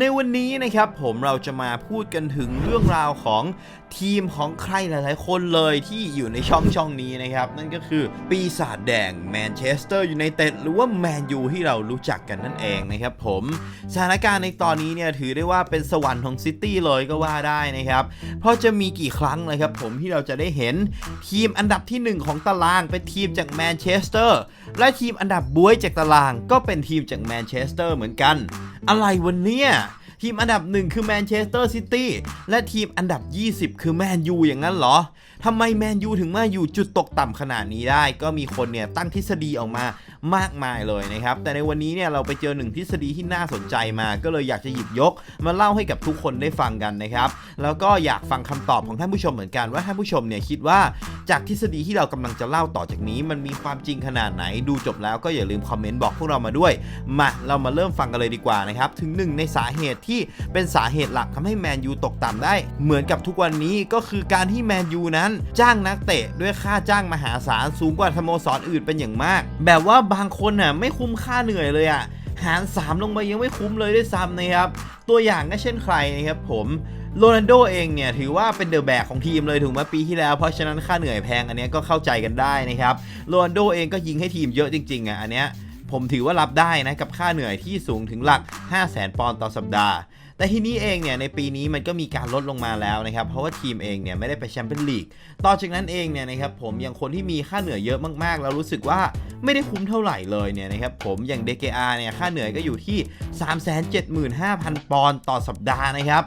ในวันนี้นะครับผมเราจะมาพูดกันถึงเรื่องราวของทีมของใครหลายๆ คนเลยที่อยู่ในช่องช่องนี้นะครับ นั่นก็คือปีศาจแดงแมนเชสเตอร์ยูไนเต็ดหรือว่าแมนยูที่เรารู้จักกันนั่นเองนะครับผมสถานการณ์ในตอนนี้เนี่ยถือได้ว่าเป็นสวรรค์ของซิตี้เลยก็ว่าได้นะครับ เพราะจะมีกี่ครั้งนะครับผมที่เราจะได้เห็นทีมอันดับที่ 1 ของตารางเป็นทีมจากแมนเชสเตอร์และทีมอันดับบวยจากตาราง ก็เป็นทีมจากแมนเชสเตอร์เหมือนกัน อะไรวันเนี้ย ทีมอันดับ 1 คือแมนเชสเตอร์ซิตี้และทีมอันดับ 20 คือแมนยูอย่างนั้นเหรอทำไมแมนยูถึงมาอยู่จุดตกต่ำขนาดนี้ได้ ก็มีคนเนี่ยตั้งทฤษฎีออกมามากมายเลยนะครับ แต่ในวันนี้เนี่ยเราไปเจอหนึ่งทฤษฎีที่น่าสนใจมา ก็เลยอยากจะหยิบยก มาเล่าให้กับทุกคนได้ฟังกันนะครับ แล้วก็อยากฟังคำตอบของท่านผู้ชมเหมือนกันว่าท่านผู้ชมเนี่ยคิดว่าจากทฤษฎีที่เรากำลังจะเล่าต่อจากนี้ มันมีความจริงขนาดไหน ดูจบแล้วก็อย่าลืมคอมเมนต์บอกพวกเรามาด้วย มาเรามาเริ่มฟังกันเลยดีกว่านะครับ ถึงหนึ่งในสาเหตุที่เป็นสาเหตุหลักทำให้แมนยูตกต่ำได้ เหมือนกับทุกวันนี้ก็คือการที่แมนยูนั้นจ้างนักเตะด้วยค่าจ้างมหาศาลสูงกว่าสโมสรอื่นเป็นอย่างมาก แบบว่าบางคนน่ะไม่คุ้มค่าเหนื่อยเลยอะหาร 3 ลงไปยังไม่คุ้มเลยด้วยซ้ำนะครับ ตัวอย่างก็เช่นใครนะครับผมโรนัลโดเองเนี่ยถือว่าเป็นเดอะแบกของทีมเลยถูกไหมปีที่แล้ว เพราะฉะนั้นค่าเหนื่อยแพงอันนี้ก็เข้าใจกันได้นะครับโรนัลโดเองก็ยิงให้ทีมเยอะจริงๆอะอันเนี้ยผมถือว่ารับได้นะกับค่าเหนื่อยที่สูงถึงหลัก 5 0 0 0 0 0 ปอนด์ต่อสัปดาห์ แต่ทีนี้เองเนี่ยในปีนี้มันก็มีการลดลงมาแล้วนะครับเพราะว่าทีมเองเนี่ยไม่ได้ไปแชมเปี้ยนลีกต่อจากนั้นเองเนี่ยนะครับผมอย่างคนที่มีค่าเหนื่อยเยอะมากๆ แล้วรู้สึกว่าไม่ได้คุ้มเท่าไหร่เลยเนี่ยนะครับผมอย่าง DKR เนี่ยค่าเหนื่อยก็อยู่ที่ 375,000 ปอนด์ต่อสัปดาห์นะครับ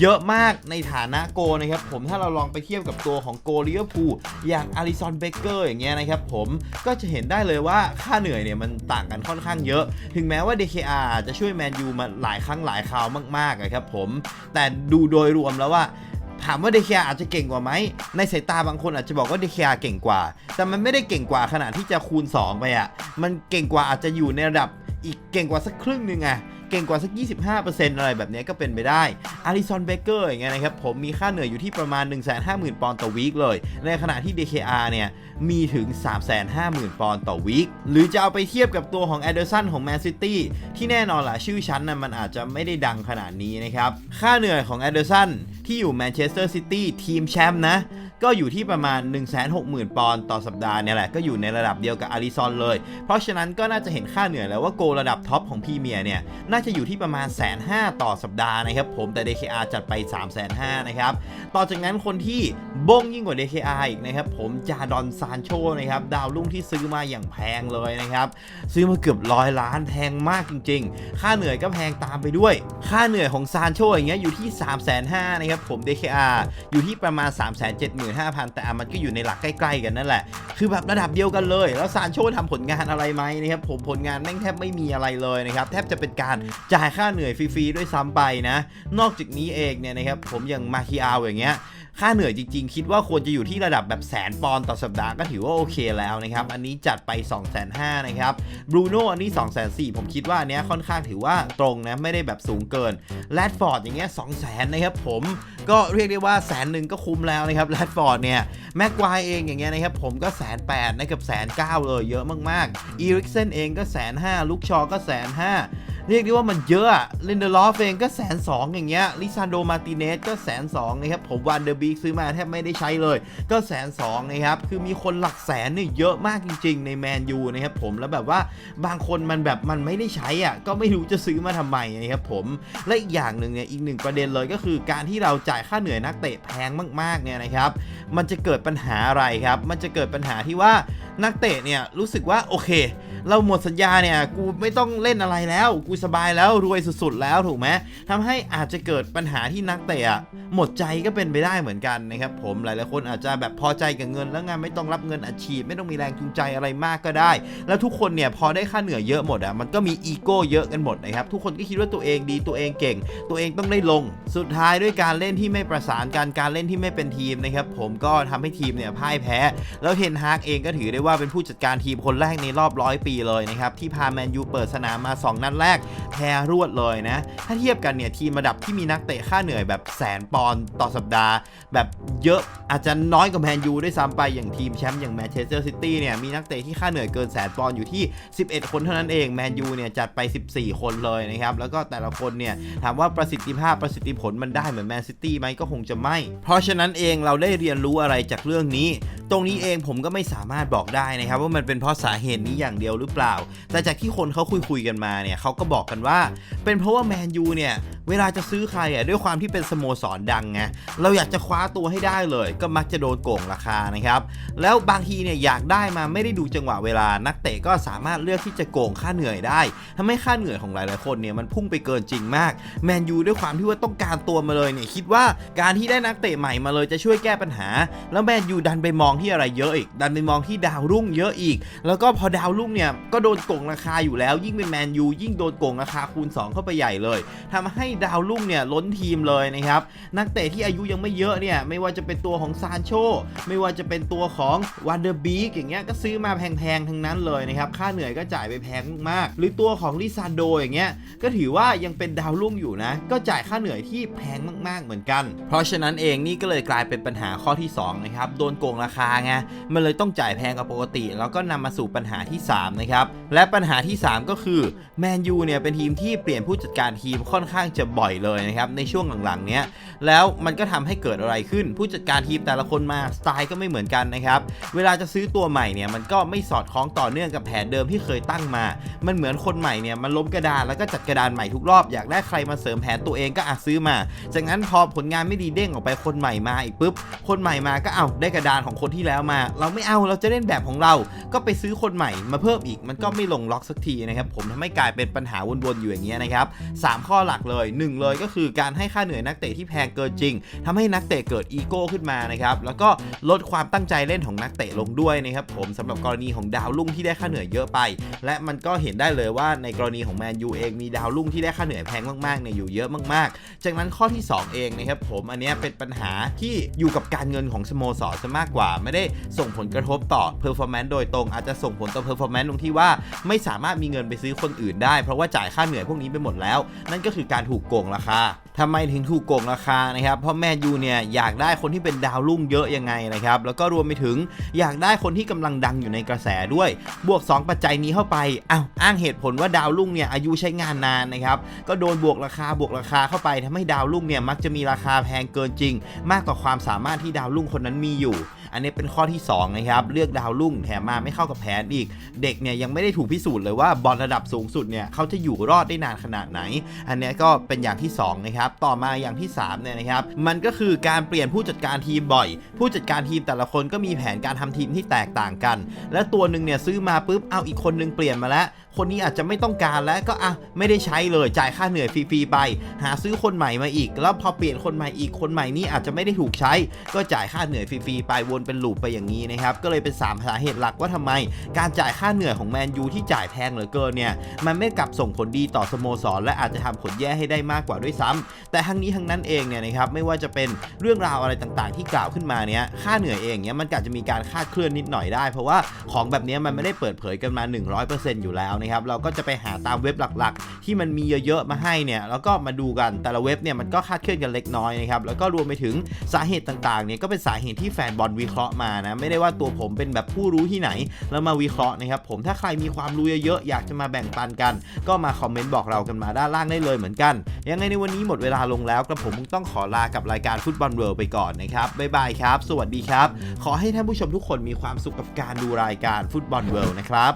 เยอะมากในฐานะโกนะครับผมถ้าเราลองไปเทียบกับตัวของโกลิเวอร์พูลอย่างอาริซอนเบเกอร์อย่างเงี้ยนะครับผมก็จะเห็นได้เลยว่าค่าเหนื่อยเนี่ยมันต่างกันค่อนข้างเยอะ ถึงแม้ว่า DKR จะช่วยแมนยูมาหลายครั้งหลายคราวมากๆอะครับผม แต่ดูโดยรวมแล้วว่าถามว่าเดคอาจจะเก่งกว่าไหม ในสายตาบางคนอาจจะบอกว่าเดคียเก่งกว่า แต่มันไม่ได้เก่งกว่าขนาดที่จะคูณ 2 ไปอะ่ะ มันเก่งกว่าอาจจะอยู่ในระดับอีกเก่งกว่าสักครึ่งหนึ่งอะ เก่งกว่าสัก 25%อะไรแบบนี้ก็เป็นไปได้อาริซอนเบเกอร์อย่างเงี้ยนะครับผมมีค่าเหนื่อยอยู่ที่ประมาณ 150,000 ปอนด์ต่อวีคเลย ในขณะที่ DKR เนี่ยมีถึง 350,000 ปอนด์ต่อวีคหรือจะเอาไปเทียบกับตัวของแอดเดอร์สันของแมนซิตี้ที่แน่นอนล่ะชื่อชั้นนะมันอาจจะไม่ได้ดังขนาดนี้นะครับค่าเหนื่อยของแอดเดอร์สันที่อยู่แมนเชสเตอร์ซิตี้ทีมแชมป์นะก็อยู่ที่ประมาณ 160,000 ปอนด์ต่อสัปดาห์เนี่ยแหละ ก็อยู่ในระดับเดียวกับอาริซอนเลย เพราะฉะนั้นก็น่าจะเห็นค่าเหนื่อยแล้วว่าโกระดับท็อปของพรีเมียร์เนี่ย น่าจะอยู่ที่ประมาณแสนห้าต่อสัปดาห์นะครับผมแต่ DKR จัดไป 3 5 0 0 0นะครับต่อจากนั้นคนที่บงยิ่งกว่า DKR อีกนะครับผมจาดอนซานโชนะครับดาวรุ่งที่ซื้อมาอย่างแพงเลยนะครับซื้อมาเกือบร้อยล้านแพงมากจริง ๆ ค่าเหนื่อยก็แพงตามไปด้วย ค่าเหนื่อยของซานโชอย่างเงี้ยอยู่ที่ 3 5 0 0 0นะครับผม DKR อยู่ที่ประมาณ 3 7 5 0 0 0 แต่อ่มันก็อยู่ในหลักใกล้ ๆ กันนั่นแหละ คือแบบระดับเดียวกันเลย แล้วซานโชทำผลงานอะไรไหมนะครับผมผลงานแม่งแทบไม่มีอะไรเลยนะครับแทบจะเป็นการจ่ายค่าเหนื่อยฟรีๆด้วยซ้ำไปนะ นอกจากนี้เองเนี่ยนะครับผมอย่างมาคิอาอย่างเงี้ยค่าเหนื่อยจริงๆ คิดว่าควรจะอยู่ที่ระดับแบบแสนปอนด์ต่อสัปดาห์ก็ถือว่าโอเคแล้วนะครับ อันนี้จัดไป2 5 0 0 0นะครับบรูโน่อันนี้2 4 0 0 0ผมคิดว่าอันเนี้ยค่อนข้างถือว่าตรงนะ ไม่ได้แบบสูงเกินแรดฟอร์ดอย่างเงี้ย2 0 0 0 0นะครับผมก็เรียกได้ว่าแสนหนึ่งก็คุ้มแล้วนะครับแรดฟอร์ดเนี่ยแม็กควายเองอย่างเงี้ยนะครับผมก็แสนแปดนะกับแสนเก้าเลยเยอะมากๆอีริกเซนเองก็แสนห้าลูกชอก็แสนห้า เรียกได้ว่ามันเยอะอะลินเดอร์ลอฟเองก็แสนสองอย่างเงี้ยลิซานโดมาติเนสก็แสนสองนะครับผมวันเดอร์บีซื้อมาแทบไม่ได้ใช้เลย ก็แสนสองนะครับคือมีคนหลักแสนเนี่ยเยอะมากจริง ๆ ในแมนยูนะครับผมแล้วแบบว่าบางคนมันแบบมันไม่ได้ใช้อะก็ไม่รู้จะซื้อมาทำไมนะครับผมและอีกอย่างหนึ่งเนี่ยอีกหนึ่งประเด็นเลยก็คือการที่เราจ่ายค่าเหนื่อยนักเตะแพงมากๆเนี่ยนะครับ มันจะเกิดปัญหาอะไรครับ มันจะเกิดปัญหาที่ว่านักเตะเนี่ยรู้สึกว่าโอเค เราหมดสัญญาเนี่ยกูไม่ต้องเล่นอะไรแล้ว กูสบายแล้วรวยสุดๆแล้วถูกไหมทำให้อาจจะเกิดปัญหาที่นักเตะหมดใจก็เป็นไปได้เหมือนกันนะครับผมหลายๆคนอาจจะแบบพอใจกับเงิน แล้วงานไม่ต้องรับเงินอัดฉีดไม่ต้องมีแรงจูงใจอะไรมากก็ได้ แล้วทุกคนเนี่ยพอได้ค่าเหนื่อยเยอะหมดอะมันก็มีอีโก้เยอะกันหมดนะครับทุกคนก็คิดว่าตัวเองดีตัวเองเก่ง ตัวเองต้องได้ลง สุดท้ายด้วยการเล่นที่ไม่ประสานการการเล่นที่ไม่เป็นทีมนะครับผมก็ทำให้ทีมเนี่ยพ่ายแพ้ แล้วเทนฮากเองก็ถือได้ว่าว่าเป็นผู้จัดการทีมคนแรกในรอบร้อยปีเลยนะครับที่พาแมนยูเปิดสนามมา 2 นัดแรกแพ้รวดเลยนะ ถ้าเทียบกันเนี่ยทีมระดับที่มีนักเตะค่าเหนื่อยแบบแสนปอนด์ต่อสัปดาห์ แบบเยอะอาจจะน้อยกว่าแมนยูด้วยซ้ำไปอย่างทีมแชมป์อย่างแมนเชสเตอร์ซิตี้เนี่ยมีนักเตะที่ค่าเหนื่อยเกินแสนปอนด์อยู่ที่ 11 คนเท่านั้นเองแมนยูเนี่ยจัดไป 14 คนเลยนะครับแล้วก็แต่ละคนเนี่ยถามว่าประสิทธิภาพประสิทธิผลมันได้เหมือนแมนซิตี้ไหมก็คงจะไม่ เพราะฉะนั้นเองเราได้เรียนรู้อะไรจากเรื่องนี้ ตรงนี้เองผมก็ไม่สามารถบอกได้นะครับ ว่ามันเป็นเพราะสาเหตุนี้อย่างเดียวหรือเปล่า แต่จากที่คนเขาคุยคุยๆกันมาเนี่ยเขาก็บอกกันว่า เป็นเพราะว่าแมนยูเนี่ยเวลาจะซื้อใครอะด้วยความที่เป็นสโมสรดังไงเราอยากจะคว้าตัวให้ได้เลย ก็มักจะโดนโกงราคานะครับแล้วบางทีเนี่ยอยากได้มาไม่ได้ดูจังหวะเวลานักเตะก็สามารถเลือกที่จะโกงค่าเหนื่อยได้ทำให้ค่าเหนื่อยของหลายๆคนเนี่ยมันพุ่งไปเกินจริงมากแมนยูด้วยความที่ว่าต้องการตัวมาเลยเนี่ยคิดว่าการที่ได้นักเตะใหม่มาเลยจะช่วยแก้ปัญหาแล้วแมนยูดันไปมองที่อะไรเยอะอีก ดันไปมองที่ดาวรุ่งเยอะอีก แล้วก็พอดาวรุ่งเนี่ยก็โดนโกงราคาอยู่แล้ว ยิ่งเป็นแมนยูยิ่งโดนโกงราคาคูณ 2 เข้าไปใหญ่เลยทำให้ดาวรุ่งเนี่ยล้นทีมเลยนะครับนักเตะที่อายุยังไม่เยอะเนี่ยไม่ว่าจะเป็นตัวของซานโชไม่ว่าจะเป็นตัวของวันเดอร์บีกอย่างเงี้ยก็ซื้อมาแพงๆทั้งนั้นเลยนะครับค่าเหนื่อยก็จ่ายไปแพงมาก หรือตัวของลิซาโดอย่างเงี้ยก็ถือว่ายังเป็นดาวรุ่งอยู่นะ ก็จ่ายค่าเหนื่อยที่แพงมากๆเหมือนกัน เพราะฉะนั้นเองนี่ก็เลยกลายเป็นปัญหาข้อที่2นะครับโดนโกงราคาไงมันเลยต้องจ่ายแพงกว่าปกติ แล้วก็นำมาสู่ปัญหาที่3นะครับและปัญหาที่ 3 ก็คือแมนยูเนี่ยเป็นทีมที่เปลี่ยนผู้จัดการทีมค่อนข้างจะบ่อยเลยนะครับในช่วงหลังๆเนี้ยแล้วมันก็ทำให้เกิดอะไรขึ้น ผู้จัดการทีมแต่ละคนมาสไตล์ก็ไม่เหมือนกันนะครับเวลาจะซื้อตัวใหม่เนี่ยมันก็ไม่สอดคล้องต่อเนื่องกับแผนเดิมที่เคยตั้งมา มันเหมือนคนใหม่เนี่ยมันล้มกระดานแล้วก็จัดกระดานใหม่ทุกรอบอยากได้ใครมาเสริมแผนตัวเองก็อาจซื้อมา จากนั้นพอผลงานไม่ดีเด้งออกไปคนใหม่มาอีกปุ๊บคนใหม่ม่มาก็เอาได้กระดานของคนที่แล้วมา เราไม่เอาเราจะเล่นแบบของเรา ก็ไปซื้อคนใหม่มาเพิ่มอีกมันก็ไม่ลงล็อกสักทีนะครับผมทำให้กลายเป็นปัญหาวนๆอยู่อย่างเงี้ยนะครับสามข้อหลักเลยหนึ่งเลยก็คือการให้ค่าเหนื่อยนักเตะที่แพงเกินจริงทำให้นักเตะเกิดอีโก้ขึ้นมานะครับแล้วก็ลดความตั้งใจเล่นของนักเตะลงด้วยนะครับผมสำหรับกรณีของดาวรุ่งที่ได้ค่าเหนื่อยเยอะไป และมันก็เห็นได้เลยว่าในกรณีของแมนยูเองมีดาวรุ่งที่ได้ค่าเหนื่อยแพงมากๆเนี่ยอยู่เยอะมาก ๆ จากนั้นข้อที่ 2 เองนะครับผมอันนี้เป็นปัญหาที่อยู่กับการเงินของสโมสรซะมากกว่า ไม่ได้ส่งผลกระทบต่อเพอร์ฟอร์แมนซ์โดยตรงอาจจะส่งผลต่อเพอร์ฟอร์แมนซ์ตรงที่ว่าไม่สามารถมีเงินไปซื้อคนอื่นได้ เพราะว่าจ่ายค่าเหนื่อยพวกนี้ไปหมดแล้ว นั่นก็คือการถูกโกงราคาทำไมถึงถูกโกงราคานะครับ เพราะแมนยูเนี่ยอยากได้คนที่เป็นดาวรุ่งเยอะยังไงนะครับ แล้วก็รวมไปถึงอยากได้คนที่กำลังดังอยู่ในกระแสด้วย บวก 2 ปัจจัยนี้เข้าไปอ้าวอ้างเหตุผลว่าดาวรุ่งเนี่ยอายุใช้งานนานนะครับ ก็โดนบวกราคาบวกราคาเข้าไปทำให้ดาวรุ่งเนี่ยมักจะมีราคาแพงเกินจริง มากกว่าความสามารถที่ดาวรุ่งคนนั้นมีอยู่ อันนี้เป็นข้อที่2นะครับเลือกดาวรุ่งแถมมาไม่เข้ากับแผนอีก เด็กเนี่ยยังไม่ได้ถูกพิสูจน์เลยว่าบอลระดับสูงสุดเนี่ยเขาจะอยู่รอดได้นานขนาดไหน อันนี้ก็เป็นอย่างที่2นะครับต่อมาอย่างที่3เนี่ยนะครับ มันก็คือการเปลี่ยนผู้จัดการทีมบ่อย ผู้จัดการทีมแต่ละคนก็มีแผนการทำทีมที่แตกต่างกัน และตัวหนึ่งเนี่ยซื้อมาปุ๊บเอาอีกคนนึงเปลี่ยนมาแล้วคนนี้อาจจะไม่ต้องการแล้วก็อะไม่ได้ใช้เลยจ่ายค่าเหนื่อยฟรีๆไป หาซื้อคนใหม่มาอีก แล้วพอเปลี่ยนคนใหม่อีกคนใหม่นี้อาจจะไม่ได้ถูกใช้ ก็จ่ายค่าเหนื่อยฟรีๆไปวนเป็นลูปไปอย่างนี้นะครับก็เลยเป็นสามสาเหตุหลักว่าทำไม การจ่ายค่าเหนื่อยของแมนยูที่จ่ายแพงเหลือเกินเนี่ยมันไม่กลับส่งผลดีต่อสโมสรและอาจจะทำผลแย่ให้ได้มากกว่าด้วยซ้ำแต่ทั้งนี้ทั้งนั้นเองเนี่ยนะครับไม่ว่าจะเป็นเรื่องราวอะไรต่างๆ ที่กล่าวขึ้นมาเนี้ยค่าเหนื่อยเองเนี่ยมันอาจจะมีการคาดเคลื่อนนิดหน่อยได้ เพราะว่าของแบบนี้มันไม่ได้เปิดเผยกันมา 100%อยู่แล้วนะครับเราก็จะไปหาตามเว็บหลักๆ ที่มันมีเยอะๆมาให้เนี่ยแล้วก็มาดูกันแต่ละเว็บเนี่ยมันก็คาดเคลื่อนกันเล็กน้อยนะครับแล้วก็รวมไปถึงสาเหตุต่างๆเนี่ยก็เป็นสาเหตุที่แฟนบอลวิเคราะห์มานะไม่ได้ว่าตัวผมเป็นแบบผู้รู้ที่ไหน แล้วมาวิเคราะห์นะครับผมถ้าใครมีความรู้เยอะๆอยากจะมาแบ่งปันกัน ก็มาคอมเมนต์บอกเรากันมาด้านล่างได้เลยเหมือนกัน ยังไงในวันนี้หมดเวลาลงแล้วกระผมต้องขอลากับรายการฟุตบอลเวิลด์ไปก่อนนะครับบ๊ายบายครับ สวัสดีครับ ขอให้ท่านผู้ชมทุกคนมีความสุขกับการดูรายการฟุตบอลเวิลด์นะครับ